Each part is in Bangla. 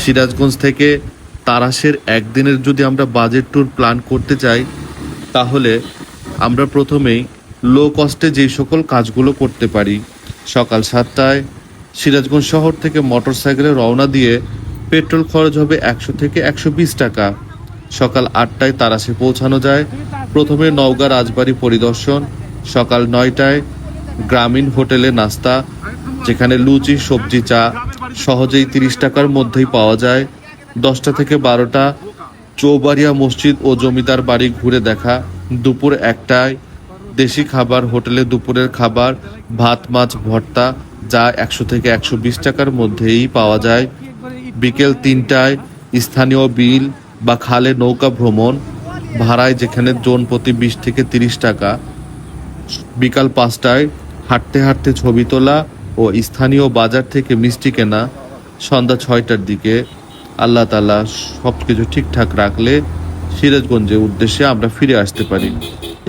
সিরাজগঞ্জ থেকে তারাশের একদিনের যদি আমরা বাজেট ট্যুর প্ল্যান করতে চাই, তাহলে আমরা প্রথমেই লো কস্টে যেই সকল কাজগুলো করতে পারি। সকাল সাতটায় সিরাজগঞ্জ শহর থেকে মোটরসাইকেলে রওনা দিয়ে পেট্রোল খরচ হবে একশো থেকে একশো বিশ টাকা। সকাল আটটায় তারাশে পৌঁছানো যায়। প্রথমে নওগাঁ রাজবাড়ি পরিদর্শন। সকাল নয়টায় গ্রামীণ হোটেলে নাস্তা, যেখানে লুচি, সবজি, চা সহজেই তিরিশ টাকার মধ্যেই পাওয়া যায়। দশটা থেকে বারোটা চৌবাড়িয়া মসজিদ ও জমিদার বাড়ি ঘুরে দেখা দুপুর একটায়। দেশি খাবার, হোটেলে দুপুরের খাবার, ভাত, মাছ, ভর্তা যা একশো থেকে একশো বিশ টাকার মধ্যেই পাওয়া যায়। বিকেল তিনটায় স্থানীয় বিল বা খালে নৌকা ভ্রমণ, ভাড়ায় যেখানে জন প্রতি বিশ থেকে তিরিশ টাকা। বিকাল পাঁচটায় হাঁটতে হাঁটতে ছবি তোলা ও স্থানীয় বাজার থেকে মিষ্টি কেনা সন্ধ্যা ছয়টার দিকে আল্লাহ তালা সব কিছু ঠিকঠাক রাখলে সিরাজগঞ্জের উদ্দেশ্যে আমরা ফিরে আসতে পারি।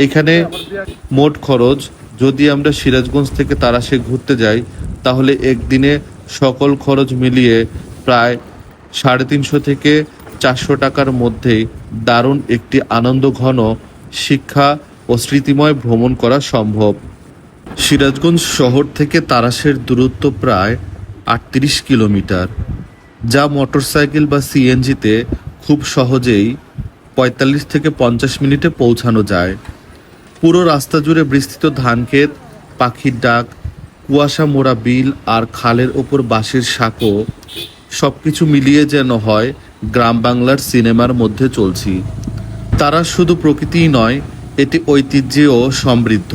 এখানে মোট খরচ, যদি আমরা সিরাজগঞ্জ থেকে তারাশে ঘুরতে যাই, তাহলে একদিনে সকল খরচ মিলিয়ে প্রায় সাড়ে তিনশো থেকে চারশো টাকার মধ্যেই দারুণ একটি আনন্দ, ঘন, শিক্ষা ও স্মৃতিময় ভ্রমণ করা সম্ভব। সিরাজগঞ্জ শহর থেকে তারাশের দূরত্ব প্রায় আটত্রিশ কিলোমিটার, যা মোটরসাইকেল বা সিএনজিতে খুব সহজেই পঁয়তাল্লিশ থেকে পঞ্চাশ মিনিটে পৌঁছানো যায়। পুরো রাস্তা জুড়ে বিস্তৃত ধানক্ষেত, পাখির ডাক, কুয়াশা মোড়া বিল আর খালের ওপর বাঁশের সাঁকো সব কিছু মিলিয়ে যেন হয় গ্রাম বাংলার সিনেমার মধ্যে চলছি। তারা শুধু প্রকৃতিই নয়, এটি ঐতিহ্যেও সমৃদ্ধ।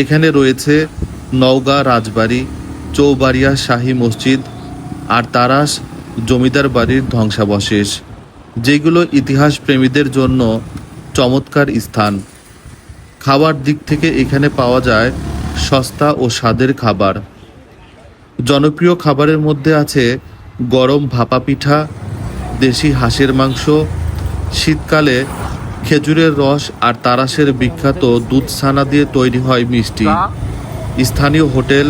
এখানে রয়েছে নওগাঁ, রাজবাড়ি, চৌবাড়িয়া শাহী মসজিদ আর তারাস জমিদার বাড়ির ধ্বংসাবশেষ, যেগুলো ইতিহাস প্রেমীদের জন্য চমৎকার স্থান। খাবার দিক থেকে এখানে পাওয়া যায় সস্তা ও স্বাদের খাবার। জনপ্রিয় খাবারের মধ্যে আছে গরম ভাপা পিঠা, দেশি হাঁসের মাংস, শীতকালে খেজুরের রস আর তারাশের বিখ্যাত দুধ ছানা দিয়ে তৈরি হয় মিষ্টি। স্থানীয় হোটেল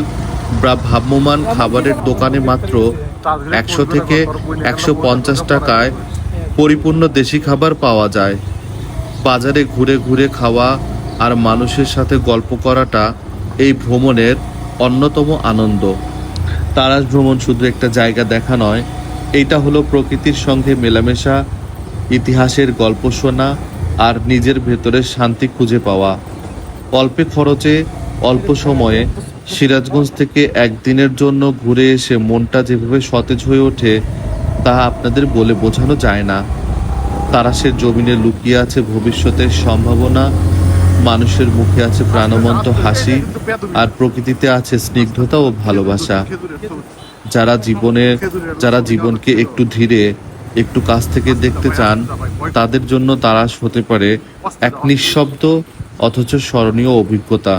বা ভ্রাম্যমান খাবারের দোকানে মাত্র একশো থেকে একশো পঞ্চাশ টাকায় পরিপূর্ণ দেশি খাবার পাওয়া যায়। বাজারে ঘুরে ঘুরে খাওয়া আর মানুষের সাথে গল্প করাটা এই ভ্রমণের অন্যতম আনন্দ। তারাস ভ্রমণ শুধু একটা জায়গা দেখা নয়, এইটা হলো প্রকৃতির সঙ্গে মেলামেশা, ইতিহাসের গল্প শোনা আর নিজের ভেতরে শান্তি খুঁজে পাওয়া। অল্পে খরচে, অল্প সময়ে সিরাজগঞ্জ থেকে একদিনের জন্য ঘুরে এসে মনটা যেভাবে সতেজ হয়ে ওঠে, তা আপনাদের বলে বোঝানো যায় না। তারাশের জমিনে লুকিয়ে আছে ভবিষ্যতের সম্ভাবনা, মানুষের মুখে আছে প্রাণবন্ত হাসি আর প্রকৃতিতে আছে স্নিগ্ধতা ও ভালোবাসা। যারা জীবনের, যারা জীবনকে একটু ধীরে একটু কাছ থেকে দেখতে চান, তাদের জন্য তারাশ হতে পারে এক নিঃশব্দ অথচ স্মরণীয় অভিজ্ঞতা।